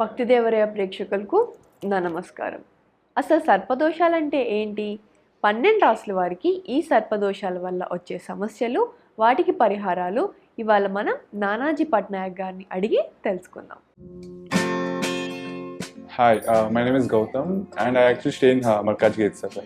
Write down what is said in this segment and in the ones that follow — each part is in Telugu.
భక్తిదేవరయ ప్రేక్షకులకు నా నమస్కారం. అసలు సర్పదోషాలంటే ఏంటి? పన్నెండు రాసుల వారికి ఈ సర్పదోషాల వల్ల వచ్చే సమస్యలు వాటికి పరిహారాలు ఇవాళ మనం నానాజీ పట్నాయక్ గారిని అడిగి తెలుసుకుందాం. Hi my name is Gautam and I actually stay in Markaz gate sir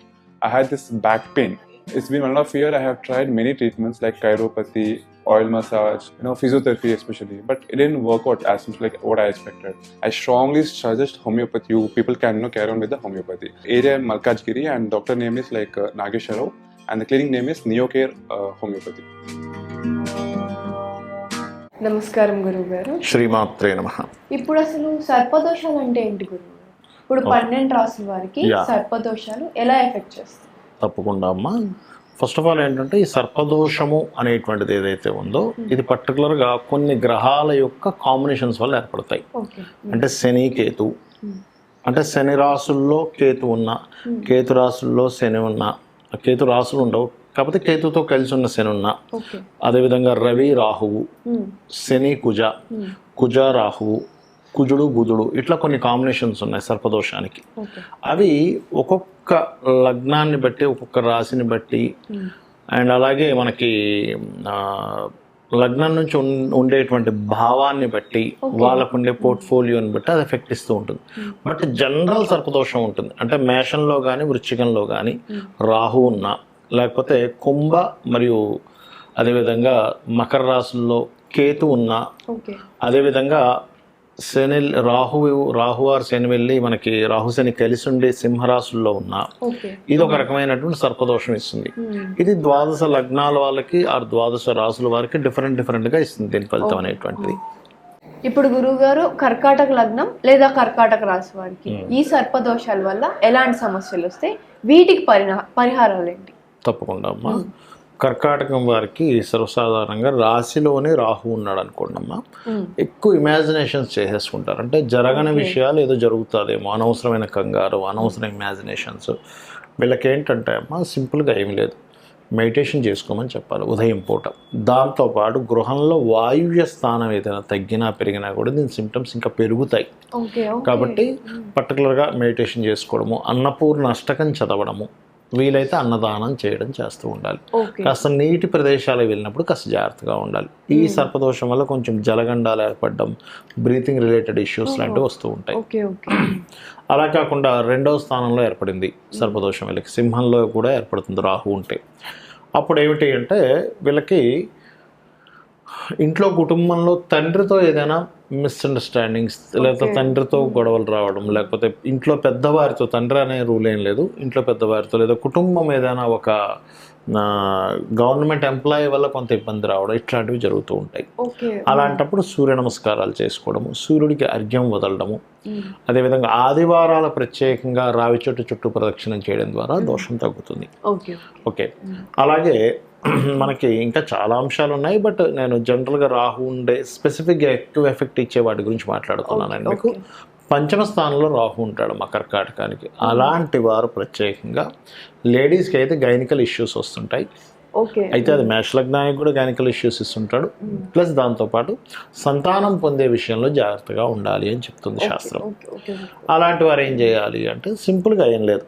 I had this back pain it's been one of year I have tried many treatments like chiropathy oil massage, you know, physiotherapy especially, but it didn't work out as much like what I expected. I strongly suggest homeopathy. You people can you know, carry on with the homeopathy. Area Malkajgiri, and doctor name is like uh, Nagesh Rao, and the clinic name is Neocare uh, Homeopathy. నమస్కారం గురువు గారు శ్రీమాత్రే నమ ఇప్పుడు అసలు సర్పదోషాలు అంటే ఏంటి గురువు గారు? ఇప్పుడు పన్నెండు రాసుల వారికి. సర్పదోషాలు ఎలా ఎఫెక్ట్ చేస్తాయి తప్పకుండా అమ్మా ఫస్ట్ ఆఫ్ ఆల్ ఏంటంటే ఈ సర్పదోషము అనేటువంటిది ఏదైతే ఉందో ఇది పర్టికులర్గా కొన్ని గ్రహాల యొక్క కాంబినేషన్స్ వల్ల ఏర్పడతాయి. ఓకే అంటే శని కేతు. అంటే శని రాసుల్లో కేతు ఉన్న కేతు రాసుల్లో శని ఉన్న కేతు రాసులు ఉండవు. కాకపోతే కేతుతో కలిసి ఉన్న శని ఉన్న అదేవిధంగా రవి రాహువు శని కుజ కుజ రాహువు కుజుడు బుధుడు ఇట్లా కొన్ని కాంబినేషన్స్ ఉన్నాయి సర్పదోషానికి. అవి ఒక్కొక్క లగ్నాన్ని బట్టి ఒక్కొక్క రాశిని బట్టి అండ్ అలాగే మనకి లగ్నం నుంచి ఉండేటువంటి భావాన్ని బట్టి వాళ్ళకు ఉండే పోర్ట్ఫోలియోని బట్టి అది ఎఫెక్ట్ ఇస్తూ ఉంటుంది. బట్ జనరల్ సర్పదోషం ఉంటుంది. అంటే మేషంలో కానీ వృశ్చికంలో కానీ రాహు ఉన్న లేకపోతే కుంభ మరియు అదేవిధంగా మకర రాశుల్లో కేతు ఉన్న అదేవిధంగా శని రాహు రాహు ఆర్ శని వెళ్ళి మనకి రాహు శని కలిసి ఉండే సింహరాశుల్లో ఉన్న ఇది ఒక రకమైనటువంటి సర్పదోషం ఇస్తుంది. ఇది ద్వాదశ లగ్నాల వాళ్ళకి ఆ ద్వాదశ రాసుల వారికి డిఫరెంట్ డిఫరెంట్గా ఇస్తుంది దీని ఫలితం అనేటువంటిది. ఇప్పుడు గురువు గారు కర్కాటక లగ్నం లేదా కర్కాటక రాశి వారికి ఈ సర్పదోషాల వల్ల ఎలాంటి సమస్యలు వస్తాయి? వీటికి పరిహారాలు ఏంటి? తప్పకుండా అమ్మా. కర్కాటకం వారికి సర్వసాధారణంగా రాశిలోనే రాహు ఉన్నాడు అనుకోండి అమ్మా ఎక్కువ ఇమాజినేషన్స్ చేసేసుకుంటారు. అంటే జరగని విషయాలు ఏదో జరుగుతుందేమో అనవసరమైన కంగారు అనవసరమైన ఇమాజినేషన్స్ వీళ్ళకి ఏంటంటే అమ్మా సింపుల్గా ఏం లేదు. మెడిటేషన్ చేసుకోమని చెప్పాలి ఉదయం పూట. దాంతోపాటు గృహంలో వాయువ్య స్థానం ఏదైనా తగ్గినా పెరిగినా కూడా దీని సిమ్టమ్స్ ఇంకా పెరుగుతాయి. కాబట్టి పర్టికులర్గా మెడిటేషన్ చేసుకోవడము అన్నపూర్ణ అష్టకం చదవడము వీలైతే అన్నదానం చేయడం చేస్తూ ఉండాలి. కాస్త నీటి ప్రదేశాలకు వెళ్ళినప్పుడు కాస్త జాగ్రత్తగా ఉండాలి. ఈ సర్పదోషం వల్ల కొంచెం జలగండాలు ఏర్పడడం బ్రీతింగ్ రిలేటెడ్ ఇష్యూస్ లాంటివి వస్తూ ఉంటాయి. అలా కాకుండా రెండవ స్థానంలో ఏర్పడింది సర్పదోషం. వీళ్ళకి సింహంలో కూడా ఏర్పడుతుంది రాహు ఉంటే. అప్పుడు ఏమిటి అంటే వీళ్ళకి ఇంట్లో కుటుంబంలో తండ్రితో ఏదైనా మిస్అండర్స్టాండింగ్స్ లేకపోతే తండ్రితో గొడవలు రావడం లేకపోతే ఇంట్లో పెద్దవారితో తండ్రి అనే రూల్ ఏం లేదు. ఇంట్లో పెద్దవారితో లేదా కుటుంబం ఏదైనా ఒక గవర్నమెంట్ ఎంప్లాయీ వల్ల కొంత ఇబ్బంది రావడం ఇట్లాంటివి జరుగుతూ ఉంటాయి. అలాంటప్పుడు సూర్య నమస్కారాలు చేసుకోవడము సూర్యుడికి అర్ఘ్యం వదలడము. అదేవిధంగా ఆదివారాల ప్రత్యేకంగా రావి చెట్టు చుట్టూ ప్రదక్షిణం చేయడం ద్వారా దోషం తగ్గుతుంది. ఓకే అలాగే మనకి ఇంకా చాలా అంశాలు ఉన్నాయి బట్ నేను జనరల్గా రాహు ఉండే స్పెసిఫిక్గా ఎక్కువ ఎఫెక్ట్ ఇచ్చే వాటి గురించి మాట్లాడుతున్నానండి. మీకు పంచమ స్థానంలో రాహు ఉంటాడు మా కర్కాటకానికి అలాంటి వారు ప్రత్యేకంగా లేడీస్కి అయితే గైనికల్ ఇష్యూస్ వస్తుంటాయి. ఓకే. అయితే అది మేష లగ్నానికి కూడా గైనికల్ ఇష్యూస్ ఇస్తుంటాడు. ప్లస్ దాంతోపాటు సంతానం పొందే విషయంలో జాగ్రత్తగా ఉండాలి అని చెప్తుంది శాస్త్రం. అలాంటి వారు ఏం చేయాలి అంటే సింపుల్గా ఏం లేదు.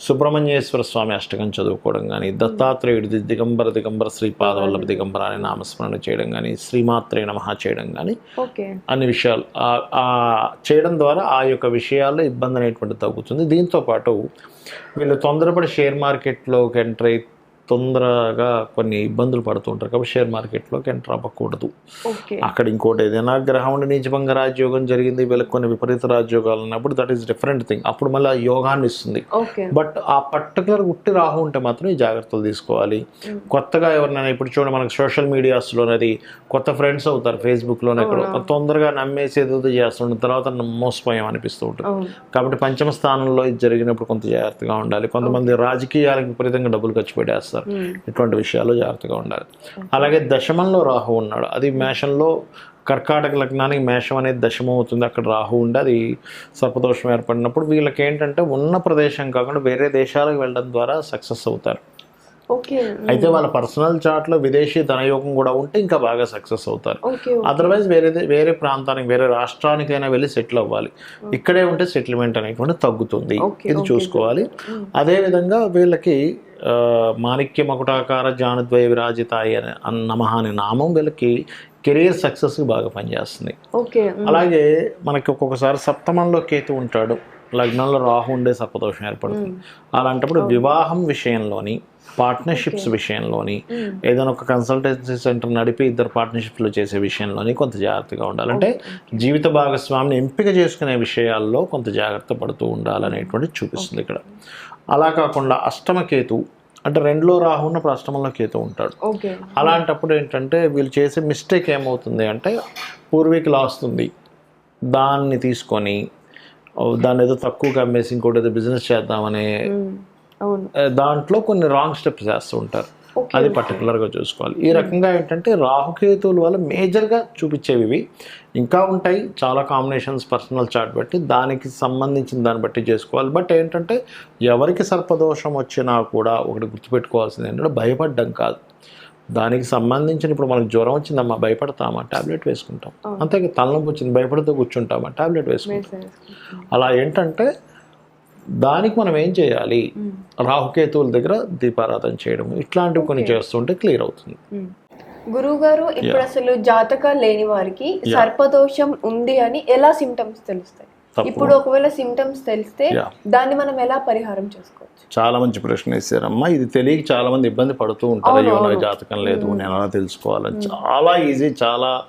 సుబ్రహ్మణ్యేశ్వర స్వామి అష్టకం చదువుకోవడం కానీ దత్తాత్రేయుడి దిగంబర దిగంబర శ్రీపాదవల్లభ దిగంబర అనే నామస్మరణ చేయడం కానీ శ్రీమాత్రే నమః చేయడం కానీ ఓకే. అన్ని విషయాలు చేయడం ద్వారా ఆ యొక్క విషయాల్లో ఇబ్బంది అనేటువంటిది తగ్గుతుంది. దీంతో పాటు వీళ్ళు తొందరపడి షేర్ మార్కెట్లోకి ఎంటర్ అయి తొందరగా కొన్ని ఇబ్బందులు పడుతూ ఉంటారు కాబట్టి షేర్ మార్కెట్లోకి ఎంటర్ అవ్వకూడదు. అక్కడ ఇంకోటి ఏదైనా గ్రహం ఉండి నీచభంగ రాజయోగం జరిగింది వీళ్ళకి కొన్ని విపరీత రాజయోగాలు ఉన్నప్పుడు దట్ ఈస్ డిఫరెంట్ థింగ్ అప్పుడు మళ్ళీ యోగాన్ని ఇస్తుంది. బట్ ఆ పర్టికులర్ ఉట్టి రాహు ఉంటే మాత్రం ఈ జాగ్రత్తలు తీసుకోవాలి. కొత్తగా ఎవరినైనా ఇప్పుడు చూడండి మనకి సోషల్ మీడియాస్లోనది కొత్త ఫ్రెండ్స్ అవుతారు ఫేస్బుక్లోనే ఎక్కడ. తొందరగా నమ్మేసి ఏదో చేస్తుండే తర్వాత మోసపోయాం అనిపిస్తూ ఉంటుంది. కాబట్టి పంచమ స్థానంలో ఇది జరిగినప్పుడు కొంత జాగ్రత్తగా ఉండాలి. కొంతమంది రాజకీయాలకు విపరీతంగా డబ్బులు ఖర్చు పెట్టేస్తారు. ఇటువంటి విషయాల్లో జాగ్రత్తగా ఉండాలి. అలాగే దశమంలో రాహు ఉన్నాడు. అది మేషంలో కర్కాటక లగ్నానికి మేషం అనేది దశమం అవుతుంది అక్కడ రాహు ఉండి అది సర్పదోషం ఏర్పడినప్పుడు వీళ్ళకి ఏంటంటే ఉన్న ప్రదేశం కాకుండా వేరే దేశాలకు వెళ్ళడం ద్వారా సక్సెస్ అవుతారు. అయితే వాళ్ళ పర్సనల్ చార్ట్లో విదేశీ ధనయోగం కూడా ఉంటే ఇంకా బాగా సక్సెస్ అవుతారు. అదర్వైజ్ వేరే వేరే ప్రాంతానికి వేరే రాష్ట్రానికైనా వెళ్ళి సెటిల్ అవ్వాలి. ఇక్కడే ఉంటే సెటిల్మెంట్ అనేటువంటి తగ్గుతుంది. ఇది చూసుకోవాలి. అదేవిధంగా వీళ్ళకి మాణిక్య మకుటాకార జానద్వయ విరాజితాయి అనే నమః అనే నామం వీళ్ళకి కెరీర్ సక్సెస్కి బాగా పనిచేస్తుంది. అలాగే మనకి ఒక్కొక్కసారి సప్తమంలో కేతు ఉంటాడు. లగ్నంలో రాహు ఉండే సర్పదోషం ఏర్పడుతుంది. అలాంటప్పుడు వివాహం విషయంలోని పార్ట్నర్షిప్స్ విషయంలోని ఏదైనా ఒక కన్సల్టెన్సీ సెంటర్ నడిపి ఇద్దరు పార్ట్నర్షిప్లు చేసే విషయంలోని కొంత జాగ్రత్తగా ఉండాలి. అంటే జీవిత భాగస్వామిని ఎంపిక చేసుకునే విషయాల్లో కొంత జాగ్రత్త పడుతూ ఉండాలనేటువంటి చూపిస్తుంది ఇక్కడ. అలా కాకుండా అష్టమ కేతు అంటే రెండులో రాహు ఉన్నప్పుడు అష్టమంలో కేతు ఉంటాడు. అలాంటప్పుడు ఏంటంటే వీళ్ళు చేసే మిస్టేక్ ఏమవుతుంది అంటే పూర్వీకులు వస్తుంది దాన్ని తీసుకొని దాన్ని ఏదో తక్కువగా అమ్మేసి ఇంకోటి ఏదో బిజినెస్ చేద్దామనే దాంట్లో కొన్ని రాంగ్ స్టెప్స్ వేస్తూ ఉంటారు. అది పర్టికులర్గా చూసుకోవాలి. ఈ రకంగా ఏంటంటే రాహుకేతువుల వల్ల మేజర్గా చూపించేవి ఇవి. ఇంకా ఉంటాయి చాలా కాంబినేషన్స్ పర్సనల్ చార్ట్ బట్టి దానికి సంబంధించిన దాన్ని బట్టి చేసుకోవాలి. బట్ ఏంటంటే ఎవరికి సర్పదోషం వచ్చినా కూడా ఒకటి గుర్తుపెట్టుకోవాల్సింది ఏంటంటే భయపడ్డం కాదు. దానికి సంబంధించిన ఇప్పుడు మనకు జ్వరం వచ్చిందమ్మా భయపడతామా? టాబ్లెట్ వేసుకుంటాం. అంతే తలనొప్పి వచ్చింది భయపడుతూ కూర్చుంటామా? టాబ్లెట్ వేసుకుంటాం. అలా ఏంటంటే దానికి మనం ఏం చేయాలి? రాహుకేతువుల దగ్గర దీపారాధన చేయడం ఇట్లాంటివి కొన్ని చేస్తుంటే క్లియర్ అవుతుంది. గురువు గారు ఇప్పుడు అసలు జాతకాలు లేని వారికి సర్పదోషం ఉంది అని ఎలా సిమ్టమ్స్ తెలుస్తాయి. ఇప్పుడు ఒకవేళ సిమ్టమ్స్ తెలిస్తే. దాన్ని మనం ఎలా పరిహారం చేసుకోవచ్చు? చాలా మంచి ప్రశ్న వేసారమ్మా. ఇది తెలియక చాలా మంది ఇబ్బంది పడుతూ ఉంటారు. అయ్యో నాకు జాతకం లేదు నేను ఎలా తెలుసుకోవాలని చాలా ఈజీ చాలా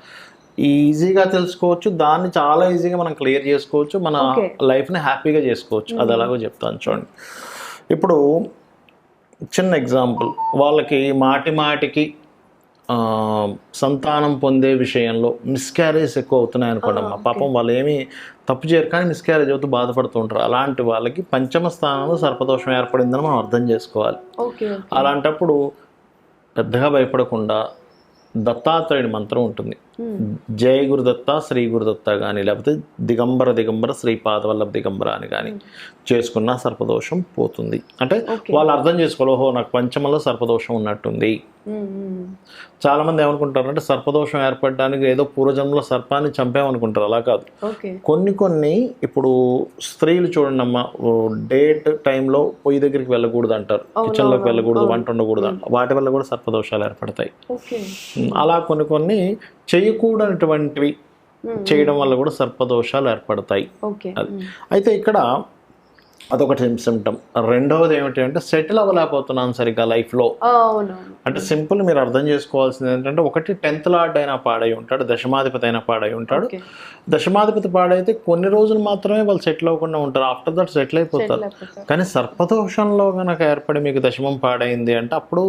ఈజీగా తెలుసుకోవచ్చు. దాన్ని చాలా ఈజీగా మనం క్లియర్ చేసుకోవచ్చు. మన. లైఫ్ని హ్యాపీగా చేసుకోవచ్చు. అది ఎలాగో చెప్తాను చూడండి. ఇప్పుడు చిన్న ఎగ్జాంపుల్ వాళ్ళకి మాటి మాటికి సంతానం పొందే విషయంలో మిస్క్యారేజ్ ఎక్కువ అవుతున్నాయి అనుకోండి అమ్మా. పాపం వాళ్ళు ఏమి తప్పు చేయరు కానీ మిస్క్యారేజ్ అవుతూ బాధపడుతూ ఉంటారు అలాంటి వాళ్ళకి పంచమ స్థానంలో సర్పదోషం ఏర్పడిందని మనం అర్థం చేసుకోవాలి. అలాంటప్పుడు పెద్దగా భయపడకుండా దత్తాత్రేయుడి మంత్రం ఉంటుంది. జయ గురుదత్త శ్రీ గురుదత్త కానీ లేకపోతే దిగంబర దిగంబర శ్రీపాదవల్లభ దిగంబర అని కానీ చేసుకున్న సర్పదోషం పోతుంది. అంటే వాళ్ళు అర్థం చేసుకోవాలి ఓహో నాకు పంచమంలో సర్పదోషం ఉన్నట్టుంది. చాలా మంది ఏమనుకుంటారు అంటే సర్పదోషం ఏర్పడడానికి ఏదో పూర్వజన్మలో సర్పాన్ని చంపామనుకుంటారు అలా కాదు. కొన్ని కొన్ని ఇప్పుడు స్త్రీలు చూడండి అమ్మ డేట్ టైంలో పొయ్యి దగ్గరికి వెళ్ళకూడదు అంటారు. కిచెన్లోకి వెళ్ళకూడదు వంట ఉండకూడదు వాటి వల్ల కూడా సర్పదోషాలు ఏర్పడతాయి. అలా కొన్ని కొన్ని చేయకూడనటువంటివి చేయడం వల్ల కూడా సర్పదోషాలు ఏర్పడతాయి. ఓకే. అయితే ఇక్కడ అదొకటి సిమ్టమ్ రెండవది ఏమిటి అంటే సెటిల్ అవ్వలేకపోతున్నాను సరిగ్గా లైఫ్లో. అంటే సింపుల్ మీరు అర్థం చేసుకోవాల్సింది ఏంటంటే ఒకటి టెన్త్ లార్డ్ అయినా పాడై ఉంటాడు దశమాధిపతి అయినా పాడై ఉంటాడు. దశమాధిపతి పాడైతే కొన్ని రోజులు మాత్రమే వాళ్ళు సెటిల్ అవ్వకుండా ఉంటారు. ఆఫ్టర్ దట్ సెటిల్ అయిపోతారు. కానీ సర్పదోషంలో కనుక ఏర్పడి మీకు దశమం పాడైంది అంటే అప్పుడు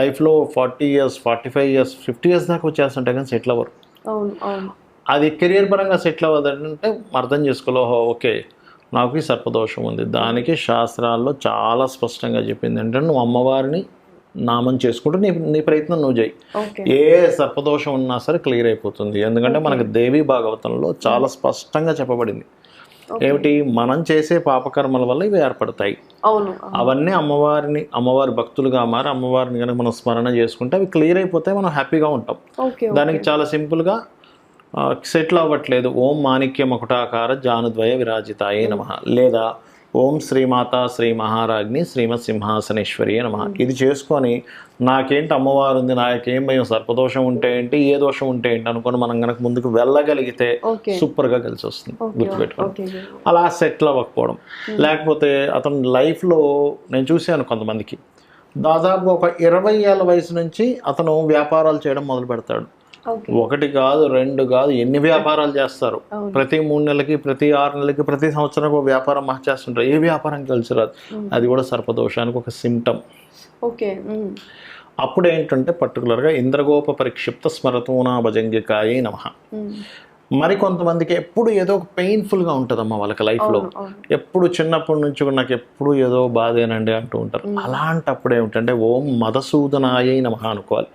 లైఫ్లో forty years forty five years fifty years దాకా వచ్చేస్తుంటాయి కానీ సెటిల్ అవ్వరు. అది కెరియర్ పరంగా సెటిల్ అవ్వదంటే అర్థం చేసుకోలే ఓహో ఓకే. నాకు ఈ సర్పదోషం ఉంది. దానికి శాస్త్రాల్లో చాలా స్పష్టంగా చెప్పింది ఏంటంటే నువ్వు అమ్మవారిని నామం చేసుకుంటూ నీ నీ ప్రయత్నం నువ్వు చేయి. ఏ సర్పదోషం ఉన్నా సరే క్లియర్ అయిపోతుంది. ఎందుకంటే మనకు దేవి భాగవతంలో చాలా స్పష్టంగా చెప్పబడింది. ఏమిటి? మనం చేసే పాపకర్మల వల్ల ఇవి ఏర్పడతాయి. అవును. అవన్నీ అమ్మవారిని అమ్మవారి భక్తులుగా మారి అమ్మవారిని కనుక మనం స్మరణ చేసుకుంటే అవి క్లియర్ అయిపోతాయి మనం హ్యాపీగా ఉంటాం. దానికి చాలా సింపుల్గా సెటిల్ అవ్వట్లేదు. ఓం మాణిక్య మకుటాకార జానుద్వయ విరాజితాయే నమ. లేదా ఓం శ్రీమాత శ్రీ మహారాజ్ని శ్రీమత్ సింహాసనేశ్వరి నమ. ఇది చేసుకొని నాకేంటి అమ్మవారు ఉంది నాకేం భయం సర్పదోషం ఉంటే ఏంటి ఏ దోషం ఉంటే ఏంటి అనుకొని మనం కనుక ముందుకు వెళ్ళగలిగితే సూపర్గా కలిసి వస్తుంది గుర్తుపెట్టుకోండి. అలా సెటిల్ అవ్వకపోవడం. లేకపోతే అతను లైఫ్లో నేను చూశాను కొంతమందికి. దాదాపు ఒక ఇరవై ఏళ్ళ వయసు నుంచి అతను వ్యాపారాలు చేయడం మొదలు పెడతాడు ఒకటి కాదు రెండు కాదు ఎన్ని వ్యాపారాలు చేస్తారు. ప్రతి మూడు నెలలకి ప్రతి ఆరు నెలలకి ప్రతి సంవత్సరం ఒక వ్యాపారం చేస్తుంటారు. ఏ వ్యాపారం కలిసి రాదు అది కూడా సర్పదోషానికి ఒక సిమ్టమ్ ఓకే. అప్పుడు ఏంటంటే పర్టికులర్గా ఇంద్రగోప పరిక్షిప్త స్మరతూనా భజంగికాయే నమ. మరి కొంతమందికి ఎప్పుడు ఏదో ఒక పెయిన్ఫుల్గా ఉంటుందమ్మా వాళ్ళకి లైఫ్లో ఎప్పుడు చిన్నప్పటి నుంచి కూడా నాకు ఎప్పుడు ఏదో బాధేనండి అంటూ ఉంటారు. అలాంటప్పుడు ఏమిటంటే ఓం మధుసూదనాయ నమః అనుకోవాలి.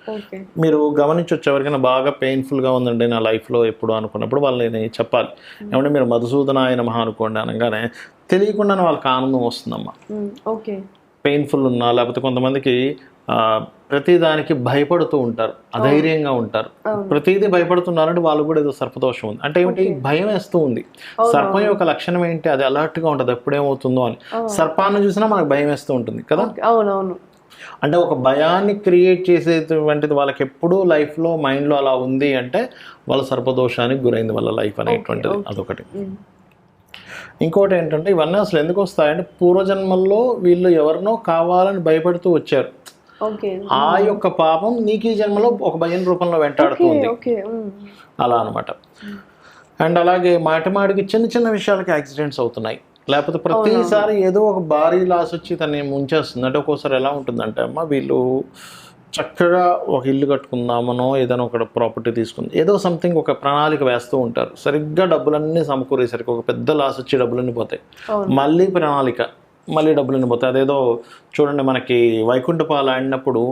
మీరు గమనించవచ్చు ఎవరికైనా బాగా పెయిన్ఫుల్గా ఉందండి నా లైఫ్లో ఎప్పుడు అనుకున్నప్పుడు వాళ్ళని చెప్పాలి. ఏమంటే మీరు మధుసూదనాయ నమః అనుకోండి అనగానే తెలియకుండానే వాళ్ళకి ఆనందం వస్తుందమ్మా. ఓకే. పెయిన్ఫుల్ ఉన్నా లేకపోతే కొంతమందికి ప్రతిదానికి భయపడుతూ ఉంటారు. అధైర్యంగా ఉంటారు. ప్రతిదీ భయపడుతున్నారంటే వాళ్ళు కూడా ఏదో సర్పదోషం ఉంది. అంటే ఏమిటి? భయం వేస్తూ ఉంది. సర్పం యొక్క లక్షణం ఏంటి? అది అలర్ట్గా ఉంటుంది ఎప్పుడేమవుతుందో అని. సర్పాన్ని చూసినా మనకు భయం వేస్తూ ఉంటుంది కదా? అవునవును. అంటే ఒక భయాన్ని క్రియేట్ చేసేటువంటిది వాళ్ళకి ఎప్పుడూ లైఫ్లో మైండ్లో అలా ఉంది అంటే వాళ్ళ సర్పదోషానికి గురైంది వాళ్ళ లైఫ్ అనేటువంటిది అదొకటి. ఇంకోటి ఏంటంటే ఇవన్నీ అసలు ఎందుకు వస్తాయంటే పూర్వజన్మల్లో వీళ్ళు ఎవరినో కావాలని భయపడుతూ వచ్చారు. ఆ యొక్క పాపం నీకు ఈ జన్మలో ఒక భయం రూపంలో వెంటాడుతుంది. అలా అనమాట అండ్ అలాగే మాటి మాటికి చిన్న చిన్న విషయాలకి యాక్సిడెంట్స్ అవుతున్నాయి. లేకపోతే ప్రతిసారి ఏదో ఒక భారీ లాస్ వచ్చి తనని ముంచేస్తుంది. అంటే ఒక్కోసారి ఎలా ఉంటుందంటే అమ్మ వీళ్ళు చక్కగా ఒక ఇల్లు కట్టుకుందామనో ఏదైనా ఒక ప్రాపర్టీ తీసుకుంది. ఏదో సంథింగ్ ఒక ప్రణాళిక వేస్తూ ఉంటారు. సరిగ్గా డబ్బులన్నీ సమకూరేసరికి ఒక పెద్ద లాస్ వచ్చి డబ్బులన్నీ పోతాయి. మళ్ళీ ప్రణాళిక. మళ్ళీ డబ్బులన్నీ పోతాయి. అదేదో చూడండి మనకి వైకుంఠపాలు ఆడినప్పుడు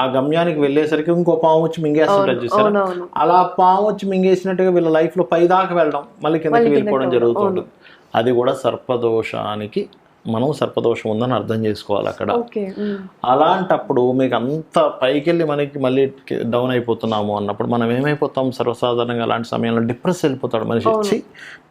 ఆ గమ్యానికి వెళ్ళేసరికి ఇంకో పాము వచ్చి మింగేస్తుంటారు చూసారా? అలా పాము వచ్చి మింగేసినట్టుగా వీళ్ళ లైఫ్లో పైదాకా వెళ్ళడం మళ్ళీ కిందకి వెళ్ళిపోవడం జరుగుతూ ఉంటుంది అది కూడా సర్పదోషానికి మనం సర్పదోషం ఉందని అర్థం చేసుకోవాలి అక్కడ. అలాంటప్పుడు మీకు అంత పైకి వెళ్ళి మనకి మళ్ళీ డౌన్ అయిపోతున్నాము అన్నప్పుడు మనం ఏమైపోతాం? సర్వసాధారణంగా అలాంటి సమయంలో డిప్రెస్ వెళ్ళిపోతాడు మనిషి. వచ్చి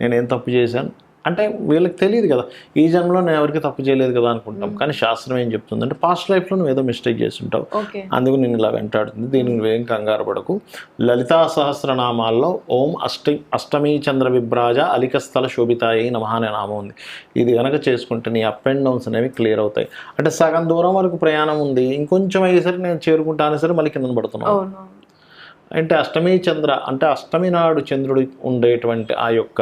నేను ఏం తప్పు చేశాను? అంటే వీళ్ళకి తెలియదు కదా. ఈ జన్మలో నేను ఎవరికి తప్పు చేయలేదు కదా అనుకుంటాం. కానీ శాస్త్రం ఏం చెప్తుంది అంటే పాస్ట్ లైఫ్లో నువ్వు ఏదో మిస్టేక్ చేసి ఉంటావు ఓకే. అందుకు నేను ఇలా వెంటాడుతుంది. దీనికి నువ్వేం కంగారు పడకు. లలితా సహస్రనామాల్లో ఓం అష్టి అష్టమి చంద్ర విభ్రాజ అలికస్థల శోభితాయి నమః అనే నామం ఉంది. ఇది కనుక చేసుకుంటే నీ అప్ అండ్ డౌన్స్ అనేవి క్లియర్ అవుతాయి. అంటే సగం దూరం వరకు ప్రయాణం ఉంది. ఇంకొంచెం అయ్యేసరికి నేను చేరుకుంటాను సరే మళ్ళీ కింద పడుతున్నాను. అంటే అష్టమి చంద్ర అంటే అష్టమి నాడు చంద్రుడు ఉండేటువంటి ఆ యొక్క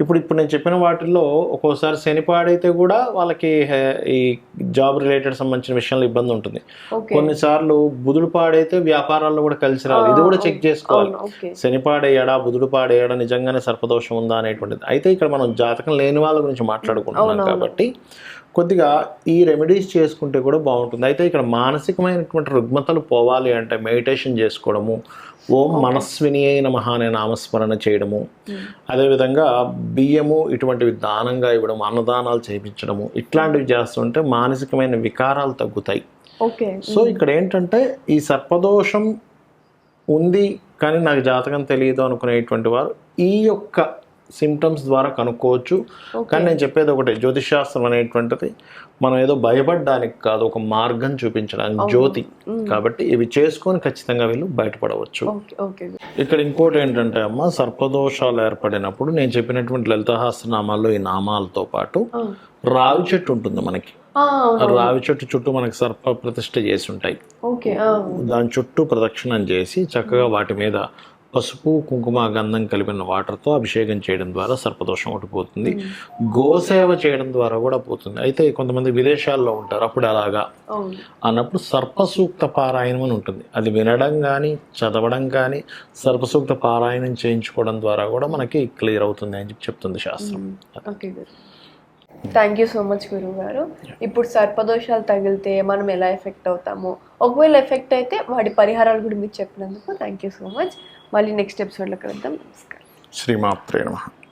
ఇప్పుడు ఇప్పుడు నేను చెప్పిన వాటిల్లో ఒక్కోసారి శని పాడైతే కూడా వాళ్ళకి ఈ జాబ్ రిలేటెడ్ సంబంధించిన విషయంలో ఇబ్బంది ఉంటుంది. కొన్నిసార్లు బుధుడు పాడైతే వ్యాపారాల్లో కూడా కలిసి రావాలి. ఇది కూడా చెక్ చేసుకోవాలి. అవును ఓకే శని పాడేయాడా బుధుడు పాడేయాడా నిజంగానే సర్పదోషం ఉందా అనేటువంటిది. అయితే ఇక్కడ మనం జాతకం లేని వాళ్ళ గురించి మాట్లాడుకుంటున్నాం కాబట్టి కొద్దిగా ఈ రెమెడీస్ చేసుకుంటే కూడా బాగుంటుంది. అయితే ఇక్కడ మానసికమైనటువంటి రుగ్మతలు పోవాలి అంటే మెడిటేషన్ చేసుకోవడము ఓం మనస్విని అయిన మహానే నామస్మరణ చేయడము. అదేవిధంగా బియ్యము ఇటువంటివి దానంగా ఇవ్వడం అన్నదానాలు చేయించడము ఇట్లాంటివి చేస్తుంటే మానసికమైన వికారాలు తగ్గుతాయి. ఓకే. సో ఇక్కడ ఏంటంటే ఈ సర్పదోషం ఉంది కానీ నాకు జాతకం తెలియదు అనుకునేటువంటి వారు ఈ యొక్క సిమ్టమ్స్ ద్వారా కనుక్కోవచ్చు. కానీ నేను చెప్పేది ఒకటి జ్యోతిషాస్త్రం అనేటువంటిది మనం ఏదో భయపడడానికి కాదు ఒక మార్గం చూపించడానికి జ్యోతి. కాబట్టి ఇవి చేసుకొని ఖచ్చితంగా వీళ్ళు బయటపడవచ్చు. ఇక్కడ ఇంకోటి ఏంటంటే అమ్మ సర్పదోషాలు ఏర్పడినప్పుడు నేను చెప్పినటువంటి లలితహాస్త్రనామాల్లో ఈ నామాలతో పాటు. రావి చెట్టు ఉంటుంది మనకి. రావి చెట్టు చుట్టూ మనకి సర్ప ప్రతిష్ఠ చేసి ఉంటాయి. దాని చుట్టూ ప్రదక్షిణం చేసి చక్కగా వాటి మీద పసుపు కుంకుమ గంధం కలిపిన వాటర్తో అభిషేకం చేయడం ద్వారా సర్పదోషం ఒకటి పోతుంది. గోసేవ చేయడం ద్వారా కూడా పోతుంది. అయితే కొంతమంది విదేశాల్లో ఉంటారు. అప్పుడు అలాగా అన్నప్పుడు సర్పసూక్త పారాయణం అని ఉంటుంది. అది వినడం కానీ చదవడం కానీ సర్పసూక్త పారాయణం చేయించుకోవడం ద్వారా కూడా మనకి క్లియర్ అవుతుంది అని చెప్పి చెప్తుంది శాస్త్రం. థ్యాంక్ యూ సో మచ్ గురువు గారు ఇప్పుడు సర్పదోషాలు తగిలితే మనం ఎలా ఎఫెక్ట్ అవుతామో? ఒకవేళ ఎఫెక్ట్ అయితే వాటి పరిహారాలు కూడా మీరు చెప్పినందుకు థ్యాంక్ యూ సో మచ్ మళ్ళీ నెక్స్ట్ ఎపిసోడ్లో కలుద్దాం. నమస్కారం. శ్రీమాత్రే నమ.